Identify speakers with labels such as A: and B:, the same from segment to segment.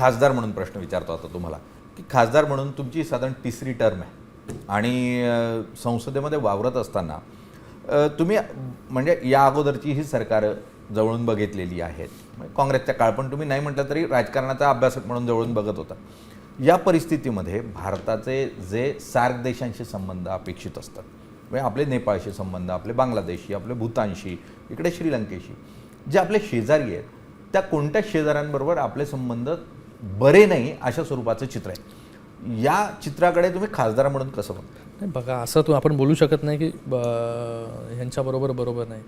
A: खासदार म्हणून प्रश्न विचारतो आता तुम्हाला. की खासदार म्हणून तुमची साधारण तिसरी टर्म आहे. आणि संसदेमध्ये वावरत असताना तुम्ही म्हणजे या अगोदरची ही सरकार जवळून बघितलेली आहेत. काँग्रेसचा काँग्रेसच्या काळ पण तुम्ही नाही म्हटलं तरी राजकारणाचा अभ्यासक म्हणून जवळून बघत होता. या परिस्थितीमध्ये भारताचे जे सार्क देशांशी संबंध अपेक्षित असतात म्हणजे आपले नेपाळशी संबंध आपले बांगलादेशी आपले भूतानशी इकडे श्रीलंकेशी जे आपले शेजारी आहेत त्या कोणत्या शेजाऱ्यांबरोबर आपले संबंध बरे नाही अशा स्वरूपाचं चित्र आहे. या चित्राकडे तुम्ही खासदार म्हणून कसं बघता?
B: नाही बघा असं तू आपण बोलू शकत नाही की ब- ह्यांच्याबरोबर बरोबर नाही.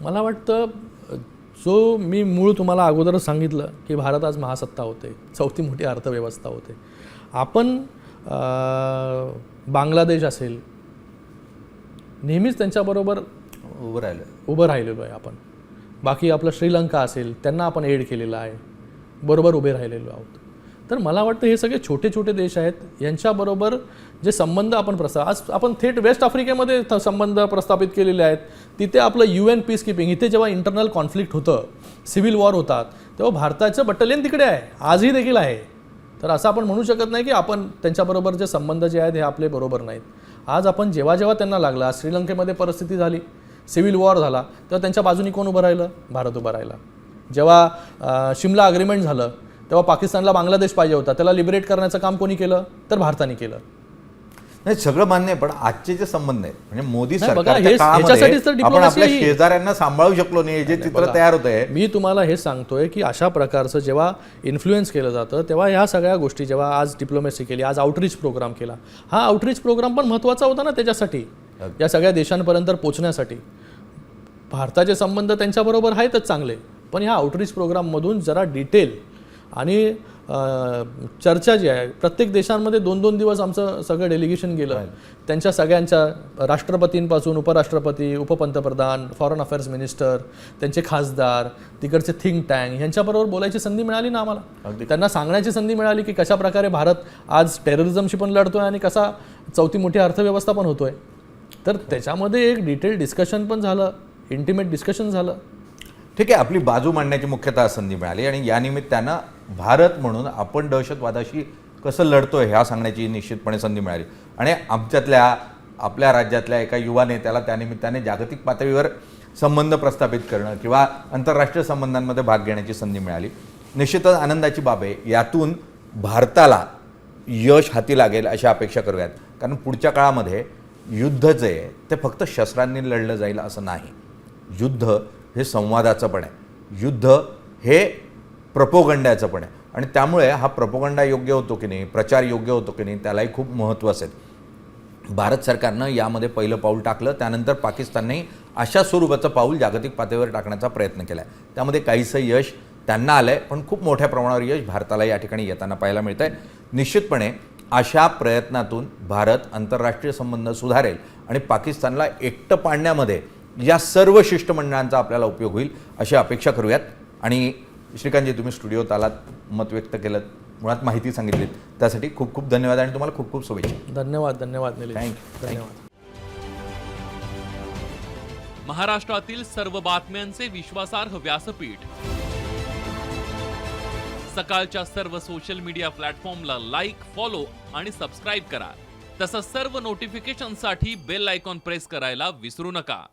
B: मला वाटतं जो मी मूळ तुम्हाला अगोदरच सांगितलं की भारत आज महासत्ता होते चौथी मोठी अर्थव्यवस्था होते. आपण बांगलादेश असेल नेहमीच त्यांच्याबरोबर
A: उभं राहिलं.
B: उभं राहिलेलो आहे आपण. बाकी आपलं श्रीलंका असेल त्यांना आपण एड केलेलं आहे. बरोबर उभे राहिलेलो आहोत. तर मला वाटतं हे सगळे छोटे छोटे देश आहेत. यांच्याबरोबर जे संबंध आपण प्रस्ताव आज आपण थेट वेस्ट आफ्रिकेमध्ये थ- संबंध प्रस्थापित केलेले आहेत. तिथे आपलं यू एन पीस किपिंग इथे जेव्हा इंटरनल कॉन्फ्लिक्ट होतं सिव्हिल वॉर होतात तेव्हा भारताचं बटालियन तिकडे आहे. आजही देखील आहे. तर असं आपण म्हणू शकत नाही की आपण त्यांच्याबरोबर जे संबंध जे आहेत हे आपले बरोबर नाहीत. आज आपण जेव्हा जेव्हा त्यांना लागला श्रीलंकेमध्ये परिस्थिती झाली सिव्हिल वॉर झाला तेव्हा त्यांच्या बाजूनी कोण उभं राहिलं? भारत उभं राहिला. जेव्हा शिमला अग्रीमेंट झालं तेव्हा पाकिस्तानला बांगलादेश पाहिजे होता. त्याला लिबरेट करण्याचं काम कोणी केलं? तर भारताने केलं.
A: नाही सगळं मान्य आहे पण आजचे जे संबंध आहेत म्हणजे मोदी आपण आपल्या शेजाऱ्यांना सांभाळू शकलो नाही जे चित्र तयार होत आहे
B: मी तुम्हाला हे सांगतोय की अशा प्रकारचं जेव्हा इन्फ्लुएन्स केलं जातं तेव्हा ह्या सगळ्या गोष्टी जेव्हा आज डिप्लोमॅसी केली आज आउटरीच प्रोग्राम केला हा आउटरीच प्रोग्राम पण महत्त्वाचा होता ना त्याच्यासाठी या सगळ्या देशांपर्यंत पोहोचण्यासाठी भारताचे संबंध त्यांच्याबरोबर आहेतच चांगले. पण ह्या आउटरीच प्रोग्राममधून जरा डिटेल आणि चर्चा जी आहे प्रत्येक देशांमध्ये दोन दोन दिवस आमचं सगळं डेलिगेशन गेलं. त्यांच्या सगळ्यांच्या राष्ट्रपतींपासून उपराष्ट्रपती उपपंतप्रधान फॉरेन अफेअर्स मिनिस्टर त्यांचे खासदार तिकडचे थिंक टँक ह्यांच्याबरोबर बोलायची संधी मिळाली ना आम्हाला? त्यांना सांगण्याची संधी मिळाली की कशा प्रकारे भारत आज टेररिझमशी पण लढतोय आणि कसा चौथी मोठी अर्थव्यवस्था पण होतोय. तर त्याच्यामध्ये एक डिटेल डिस्कशन पण झालं इंटिमेट डिस्कशन झालं.
A: ठीक आहे आपली बाजू मांडण्याची मुख्यतः संधी मिळाली आणि यानिमित्तानं भारत म्हणून आपण दहशतवादाशी कसं लढतोय ह्या सांगण्याची निश्चितपणे संधी मिळाली. आणि आमच्यातल्या आपल्या राज्यातल्या एका युवा नेत्याला त्यानिमित्ताने जागतिक पातळीवर संबंध प्रस्थापित करणं किंवा आंतरराष्ट्रीय संबंधांमध्ये भाग घेण्याची संधी मिळाली. निश्चितच आनंदाची बाब आहे यातून भारताला यश हाती लागेल अशी अपेक्षा करूयात. कारण पुढच्या काळामध्ये युद्ध जे आहे ते फक्त शस्त्रांनी लढलं जाईल असं नाही. युद्ध हे संवादाचं पण आहे. युद्ध हे प्रपोगंड्याचं पण आहे. आणि त्यामुळे हा प्रपोगंडा योग्य होतो की नाही प्रचार योग्य होतो की नाही त्यालाही खूप महत्त्व असेल. भारत सरकारनं यामध्ये पहिलं पाऊल टाकलं त्यानंतर पाकिस्तानने अशा स्वरूपाचं पाऊल जागतिक पातळीवर टाकण्याचा प्रयत्न केला आहे त्यामध्ये काहीसं यश त्यांना आलं आहे पण खूप मोठ्या प्रमाणावर यश भारताला या ठिकाणी येताना पाहायला मिळतं आहे निश्चितपणे अशा प्रयत्नातून भारत आंतरराष्ट्रीय संबंध सुधारेल आणि पाकिस्तानला एकटं पाडण्यामध्ये या सर्व शिष्टमंडळांचा आपल्याला उपयोग होईल अशी अपेक्षा करूयात. आणि श्रीकांतजी तुम्ही स्टुडिओत आलात मत व्यक्त केलं मुळात माहिती सांगितलीत. त्यासाठी खूप खूप धन्यवाद आणि तुम्हाला खूप खूप शुभेच्छा.
B: धन्यवाद धन्यवाद. धन्यवाद.
C: महाराष्ट्रातील सर्व बातम्यांचे विश्वासार्ह व्यासपीठ. सकाळच्या सर्व सोशल मीडिया प्लॅटफॉर्मला लाईक फॉलो आणि सबस्क्राईब करा. तसंच सर्व नोटिफिकेशनसाठी बेल आयकॉन प्रेस करायला विसरू नका.